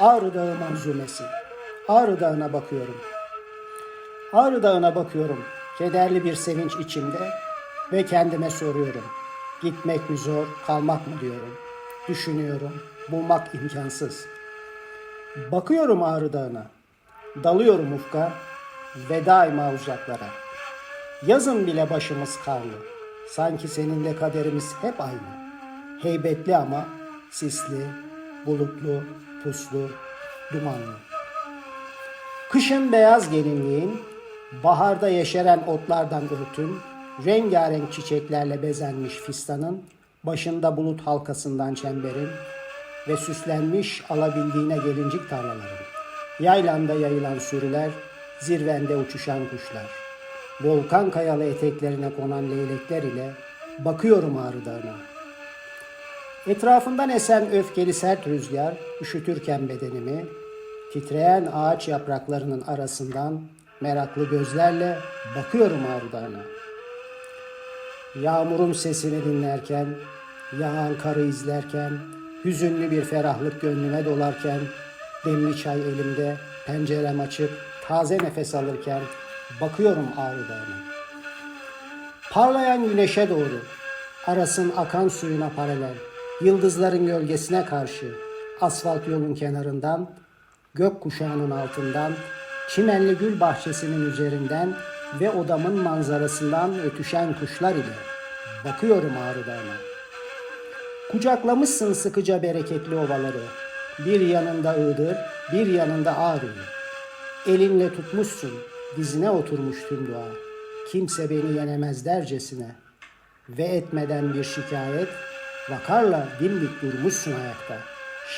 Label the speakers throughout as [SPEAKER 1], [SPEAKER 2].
[SPEAKER 1] Ağrı Dağı manzumesi. Ağrı Dağı'na bakıyorum. Ağrı Dağı'na bakıyorum. Kederli bir sevinç içimde ve kendime soruyorum. Gitmek mi zor, kalmak mı diyorum. Düşünüyorum. Bulmak imkansız. Bakıyorum Ağrı Dağı'na. Dalıyorum ufka ve daima uzaklara. Yazın bile başımız karlı. Sanki seninle kaderimiz hep aynı. Heybetli ama sisli, bulutlu, puslu, dumanlı. Kışın beyaz gelinliğin, baharda yeşeren otlardan örtün, rengarenk çiçeklerle bezenmiş fistanın, başında bulut halkasından çemberin ve süslenmiş alabildiğine gelincik tarlaların. Yaylanda yayılan sürüler, zirvende uçuşan kuşlar. Volkan kayalı eteklerine konan leylekler ile bakıyorum Ağrı Dağı'na. Etrafından esen öfkeli sert rüzgar üşütürken bedenimi, titreyen ağaç yapraklarının arasından meraklı gözlerle bakıyorum Ağrı Dağı'na. Yağmurun sesini dinlerken, yağan karı izlerken, hüzünlü bir ferahlık gönlüme dolarken, demli çay elimde, pencerem açık, taze nefes alırken bakıyorum Ağrı Dağı'na. Parlayan güneşe doğru, arasın akan suyuna paralel, yıldızların gölgesine karşı, asfalt yolun kenarından, gök kuşağının altından, çimenli gül bahçesinin üzerinden ve odamın manzarasından ötüşen kuşlar ile bakıyorum Ağrı Dağı'na. Kucaklamışsın sıkıca bereketli ovaları, bir yanında Iğdır, bir yanında Ağrı'yı. Elinle tutmuşsun, dizine oturmuş tüm dua. Kimse beni yenemez dercesine. Ve etmeden bir şikayet, vakarla dimdik durmuşsun ayakta.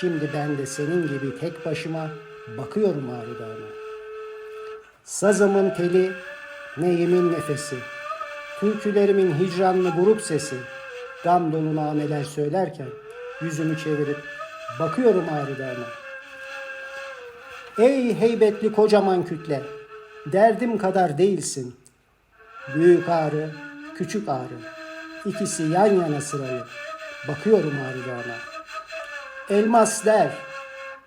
[SPEAKER 1] Şimdi ben de senin gibi tek başıma bakıyorum Ağrı Dağı'na. Sazımın teli, neyimin nefesi, türkülerimin hicranlı buruk sesi, gam dolu nameler söylerken yüzümü çevirip bakıyorum Ağrı. Ey heybetli kocaman kütle, derdim kadar değilsin. Büyük ağrı, küçük ağrı, ikisi yan yana sıralı. Bakıyorum Ağrı Dağı'na. Elmas der,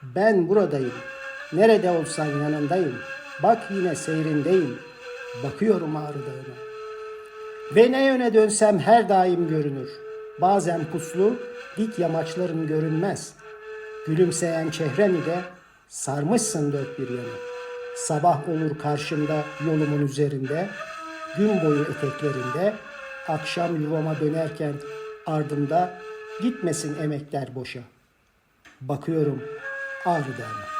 [SPEAKER 1] ben buradayım. Nerede olsan yanındayım. Bak yine seyrindeyim. Bakıyorum Ağrı Dağı'na. Ve ne yöne dönsem her daim görünür. Bazen puslu, dik yamaçların görünmez. Gülümseyen çehren ile sarmışsın dört bir yanı. Sabah olur karşımda yolumun üzerinde, gün boyu eteklerinde, akşam yuvama dönerken ardımda gitmesin emekler boşa. Bakıyorum Ağrı Dağı'na.